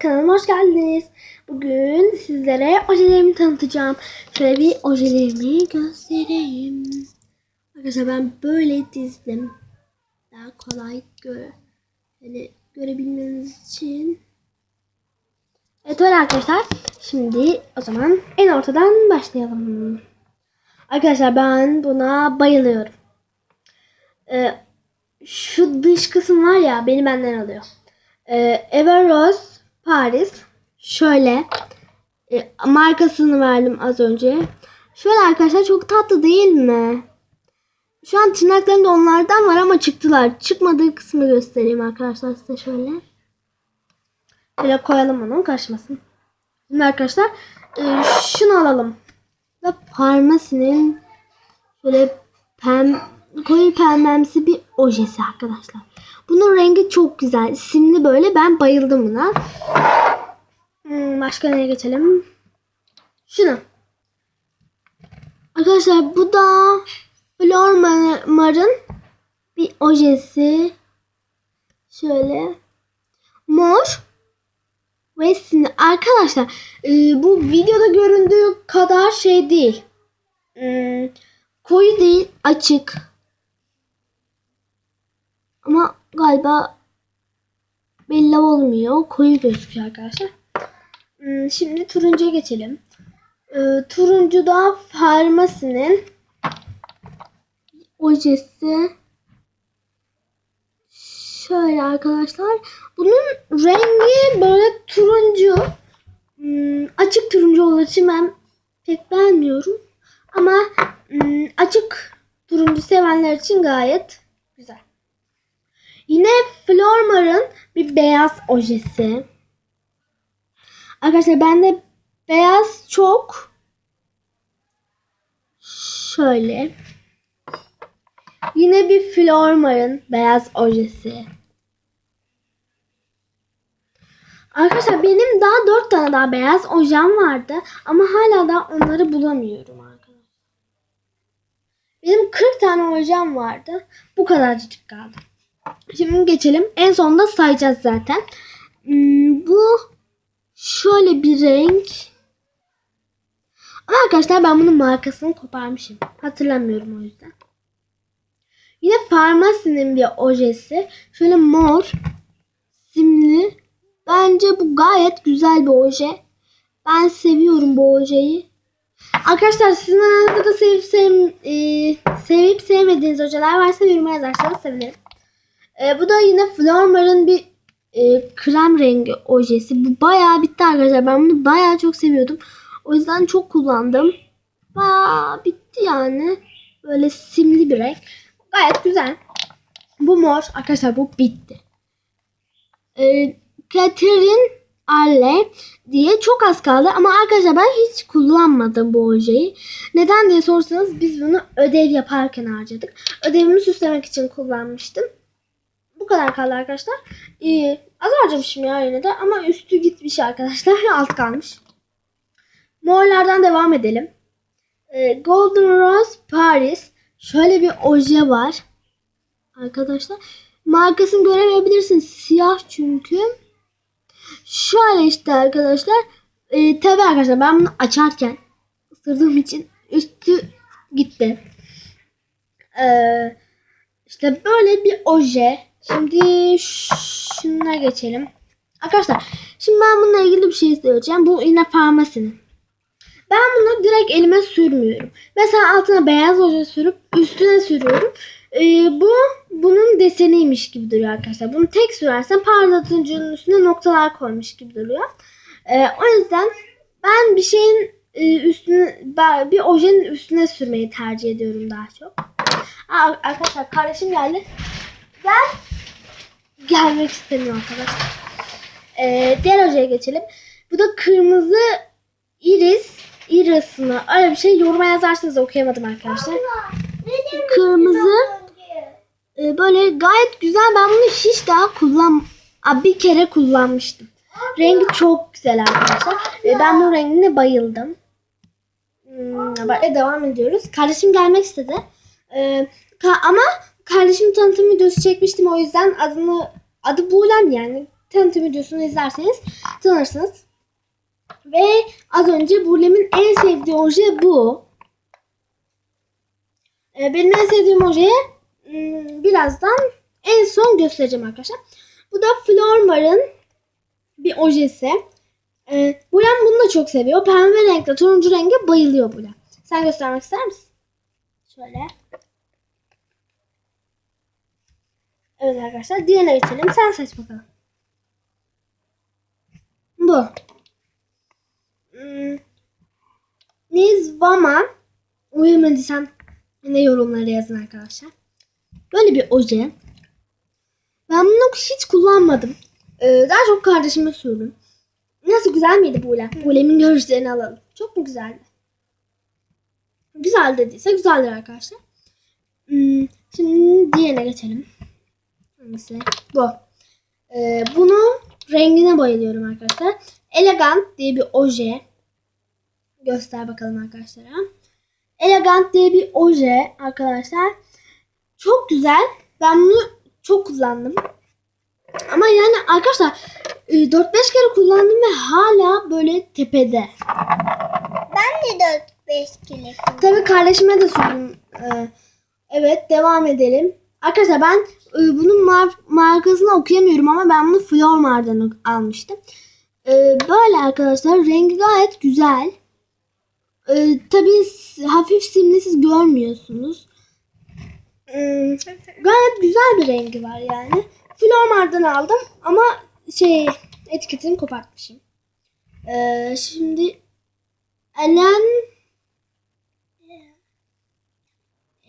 kanalıma hoş geldiniz. Bugün sizlere ojelerimi tanıtacağım. Şöyle bir ojelerimi göstereyim. Arkadaşlar ben böyle dizdim. Daha kolay gö yani görebilmeniz için. Evet öyle arkadaşlar. Şimdi o zaman en ortadan başlayalım. Arkadaşlar ben buna bayılıyorum. Ee, şu dış kısım var ya beni benden alıyor. Ee, Eva Rose Paris. Şöyle e, markasını verdim az önce. Şöyle arkadaşlar çok tatlı değil mi? Şu an tırnaklarımda onlardan var ama çıktılar. Çıkmadığı kısmı göstereyim arkadaşlar size şöyle. Şöyle koyalım onu karışmasın. Şimdi arkadaşlar e, şunu alalım. Da Parmasi'nin şöyle pem koyu pembemsi bir ojesi arkadaşlar. Bunun rengi çok güzel. Simli böyle. Ben bayıldım buna. Hmm, başka neye geçelim? Şunu. Arkadaşlar bu da Flormar'ın bir ojesi. Şöyle. Mor. Ve sinir. Arkadaşlar e, bu videoda göründüğü kadar şey değil. Hmm, koyu değil. Açık. Ama galiba belli olmuyor. Koyu gözüküyor arkadaşlar. Hmm, Şimdi turuncuya geçelim. Ee, turuncu da farmasinin ojesi. Şöyle arkadaşlar. Bunun rengi böyle turuncu. Hmm, açık turuncu olduğu için ben pek beğenmiyorum. Ama hmm, açık turuncu sevenler için gayet. Yine Flormar'ın bir beyaz ojesi. Arkadaşlar bende beyaz çok. Şöyle. Yine bir Flormar'ın beyaz ojesi. Arkadaşlar benim daha dört tane daha beyaz ojem vardı. Ama hala da onları bulamıyorum arkadaşlar. Benim 40 tane ojem vardı. Bu kadarcık kaldı. Şimdi geçelim. En sonunda sayacağız zaten. Hmm, bu şöyle bir renk. Ama arkadaşlar ben bunun markasını koparmışım. Hatırlamıyorum o yüzden. Yine Farmasi'nin bir ojesi. Şöyle mor. Simli. Bence bu gayet güzel bir oje. Ben seviyorum bu ojeyi. Arkadaşlar sizin aranızda da sevip, sev, e, sevip sevmediğiniz ojeler varsa yoruma yazarsanız sevinirim. E, bu da yine Flormar'ın bir e, krem rengi ojesi. Bu bayağı bitti arkadaşlar. Ben bunu bayağı çok seviyordum. O yüzden çok kullandım. Bayağı bitti yani. Böyle simli bir renk. Gayet güzel. Bu mor. Arkadaşlar bu bitti. E, Catherine Arle diye çok az kaldı ama arkadaşlar ben hiç kullanmadım bu ojeyi. Neden diye sorsanız biz bunu ödev yaparken harcadık. Ödevimi süslemek için kullanmıştım. Bu kadar kaldı arkadaşlar. Ee, az harcamışım ya yine de ama üstü gitmiş arkadaşlar. Alt kalmış. Morlardan devam edelim. Ee, Golden Rose Paris. Şöyle bir oje var. Arkadaşlar. Markasını göremeyebilirsiniz. Siyah çünkü. Şöyle işte arkadaşlar. Ee, tabii arkadaşlar ben bunu açarken ısırdığım için üstü gitti. Ee, işte böyle bir oje. Şimdi şuna geçelim. Arkadaşlar şimdi ben bununla ilgili bir şey söyleyeceğim. Bu yine farmasinin. Ben bunu direkt elime sürmüyorum. Mesela altına beyaz oje sürüp üstüne sürüyorum. Ee, bu bunun deseniymiş gibi duruyor arkadaşlar. Bunu tek sürersen parlatıcının üstüne noktalar koymuş gibi duruyor. Ee, o yüzden ben bir şeyin e, üstüne bir ojenin üstüne sürmeyi tercih ediyorum daha çok. Aa, arkadaşlar kardeşim geldi. Gel. Gelmek istemiyor arkadaşlar. Ee, diğer ojeye geçelim. Bu da kırmızı iris. Iris mı? Öyle bir şey yoruma yazarsanız okuyamadım arkadaşlar. Kırmızı. Ee, böyle gayet güzel. Ben bunu hiç daha kullan Aa, bir kere kullanmıştım. Rengi çok güzel arkadaşlar. Ee, ben bu rengine bayıldım. Hmm, böyle devam ediyoruz. Kardeşim gelmek istedi. Ee, ama kardeşim tanıtım videosu çekmiştim o yüzden adını adı Buğlem yani tanıtım videosunu izlerseniz tanırsınız. Ve az önce Bulem'in en sevdiği oje bu. Ee, benim en sevdiğim ojeyi hmm, birazdan en son göstereceğim arkadaşlar. Bu da Flormar'ın bir ojesi. Ee, Bulem bunu da çok seviyor. Pembe renkle turuncu renge bayılıyor Bulem. Sen göstermek ister misin? Şöyle. Evet arkadaşlar diğerine geçelim. Sen seç bakalım. Bu. Hmm. Nizvama uyumadıysam yine yorumlara yazın arkadaşlar. Böyle bir oje. Ben bunu hiç kullanmadım. Ee, daha çok kardeşime sürdüm. Nasıl güzel miydi Buğlem? Buğlem'in görüşlerini alalım. Çok mu güzeldi? Güzel dediyse güzeldir arkadaşlar. Hmm, şimdi diğerine geçelim. Hangisi? Bu. Ee, bunu rengine bayılıyorum arkadaşlar. Elegant diye bir oje. Göster bakalım arkadaşlara. Elegant diye bir oje arkadaşlar. Çok güzel. Ben bunu çok kullandım. Ama yani arkadaşlar e, 4-5 kere kullandım ve hala böyle tepede. Ben de 4-5 kilo. Tabii kardeşime de sürdüm. Ee, evet devam edelim. Arkadaşlar ben e, bunun mar- markasını okuyamıyorum ama ben bunu Flormar'dan almıştım. Ee, böyle arkadaşlar rengi gayet güzel. Ee, tabii hafif simli siz görmüyorsunuz. Hmm, gayet güzel bir rengi var yani. Flormar'dan aldım ama şey etiketini kopartmışım. Ee, şimdi Elen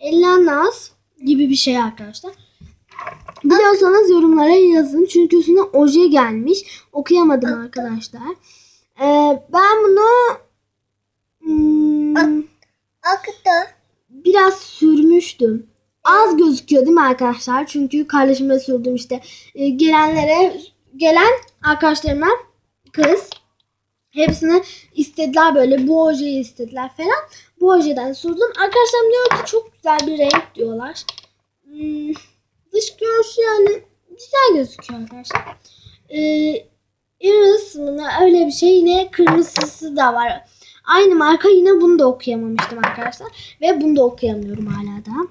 Elanas gibi bir şey arkadaşlar. Biliyorsanız yorumlara yazın. Çünkü üstüne oje gelmiş. Okuyamadım arkadaşlar. Ee, ben bunu hmm, biraz sürmüştüm. Az gözüküyor değil mi arkadaşlar? Çünkü kardeşime sürdüm işte. Ee, gelenlere gelen arkadaşlarıma kız hepsine istediler böyle bu ojeyi istediler falan. Bu ojeden sürdüm. Arkadaşlarım diyor ki çok güzel bir renk diyorlar. Hmm, dış görünüşü yani güzel gözüküyor arkadaşlar. Ee, ürün ısımında öyle bir şey yine kırmızısı da var. Aynı marka yine bunu da okuyamamıştım arkadaşlar. Ve bunu da okuyamıyorum hala da.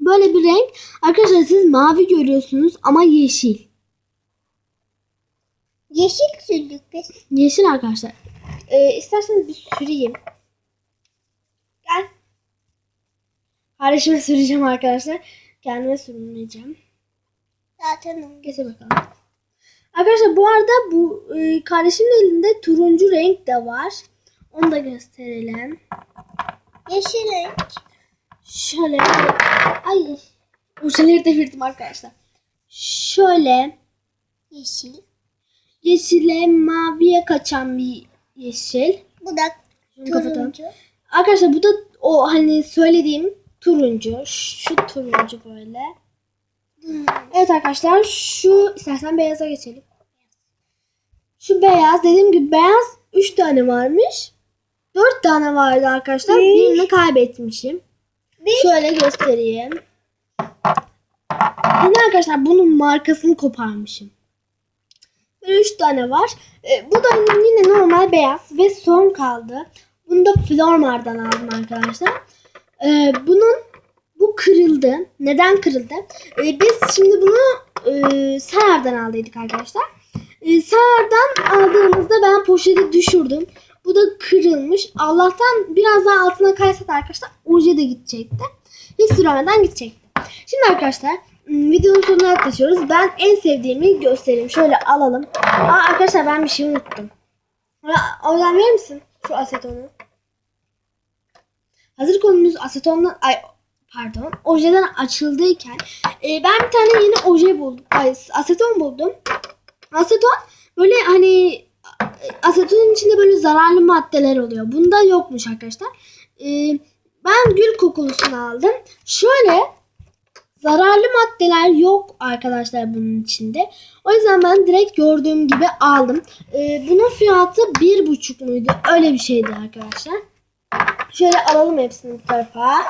Böyle bir renk. Arkadaşlar siz mavi görüyorsunuz ama yeşil. Yeşil sürdük biz. Yeşil arkadaşlar. Ee, isterseniz bir süreyim. Gel. Kardeşime süreceğim arkadaşlar. Kendime sürmeyeceğim. Zaten. Getir bakalım. Arkadaşlar bu arada bu e, kardeşimin elinde turuncu renk de var. Onu da gösterelim. Yeşil renk. Şöyle ay uçları devirdim arkadaşlar. Şöyle Yeşil. yeşile maviye kaçan bir yeşil. Bu da kapatalım. turuncu. Arkadaşlar bu da o hani söylediğim turuncu. Şu turuncu böyle. Evet arkadaşlar şu istersen beyaza geçelim. Şu beyaz dediğim gibi beyaz 3 tane varmış. 4 tane vardı arkadaşlar. Bir. Birini kaybetmişim. Bir. Şöyle göstereyim. Yine arkadaşlar bunun markasını koparmışım. Böyle 3 tane var. E, bu da yine normal beyaz ve son kaldı. Bunu da Flormar'dan aldım arkadaşlar. E, bunun bu kırıldı. Neden kırıldı? E, biz şimdi bunu e, Sarar'dan aldıydık arkadaşlar. E, Sarar'dan aldığımızda ben poşeti düşürdüm. Bu da kırılmış. Allah'tan biraz daha altına kaysaydı arkadaşlar oje de gidecekti. Hiç süremeden gidecekti. Şimdi arkadaşlar videonun sonuna yaklaşıyoruz. Ben en sevdiğimi göstereyim. Şöyle alalım. Aa arkadaşlar ben bir şey unuttum. Ora- Oradan verir misin? Şu asetonu. Hazır konumuz asetondan ay pardon ojeden açıldıyken e, ben bir tane yeni oje buldum. Ay aseton buldum. Aseton böyle hani asetonun içinde böyle zararlı maddeler oluyor. Bunda yokmuş arkadaşlar. E, ben gül kokulusunu aldım. Şöyle zararlı maddeler yok arkadaşlar bunun içinde. O yüzden ben direkt gördüğüm gibi aldım. E, bunun fiyatı bir buçuk muydu? Öyle bir şeydi arkadaşlar. Şöyle alalım hepsini bu tarafa.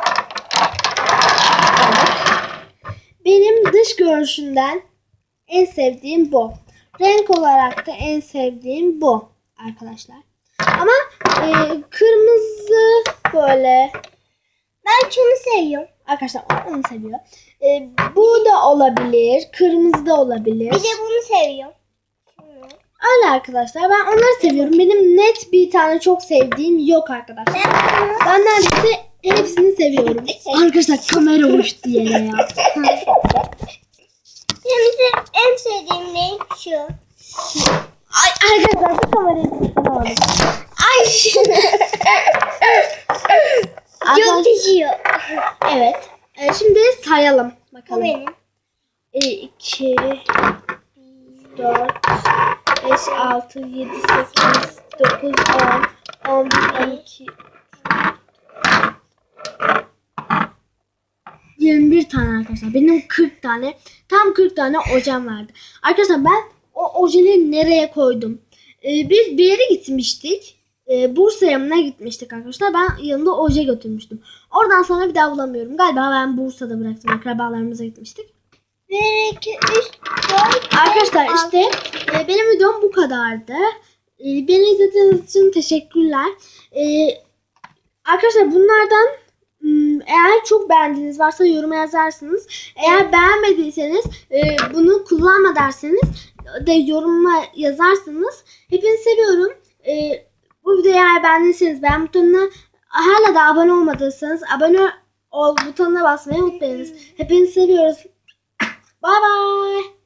Benim dış görünüşünden en sevdiğim bu. renk olarak da en sevdiğim bu arkadaşlar. Ama e, kırmızı böyle Ben şunu seviyorum. arkadaşlar onu seviyor. E, bu da olabilir. Kırmızı da olabilir. Bir de bunu seviyorum. Öyle arkadaşlar. Ben onları seviyorum. Benim net bir tane çok sevdiğim yok arkadaşlar. Ben neredeyse hepsini seviyorum. Arkadaşlar kamera uçtu yere ya. Benim en sevdiğim renk şu. Ay arkadaşlar bu kamerayı tutamadım. Ay. Çok düşüyor. evet. E, şimdi sayalım Bu bakalım. benim. 2 4 5 6 7 8 9 10 11 12 21 tane arkadaşlar. Benim 40 tane. Tam 40 tane ojem vardı. Arkadaşlar ben o ojeleri nereye koydum? Ee, biz bir yere gitmiştik. Ee, Bursa'ya mı gitmiştik arkadaşlar. Ben yanımda oje götürmüştüm. Oradan sonra bir daha bulamıyorum. Galiba ben Bursa'da bıraktım. Akrabalarımıza gitmiştik. 1, 2, 3, 4, Arkadaşlar işte e, benim videom bu kadardı. E, beni izlediğiniz için teşekkürler. E, arkadaşlar bunlardan m, eğer çok beğendiğiniz varsa yoruma yazarsınız. Eğer beğenmediyseniz e, bunu kullanma derseniz de yoruma yazarsınız. Hepinizi seviyorum. E, bu videoyu eğer beğendiyseniz beğen butonuna hala da abone olmadıysanız abone ol butonuna basmayı unutmayınız. Hepinizi seviyoruz. Bye bye.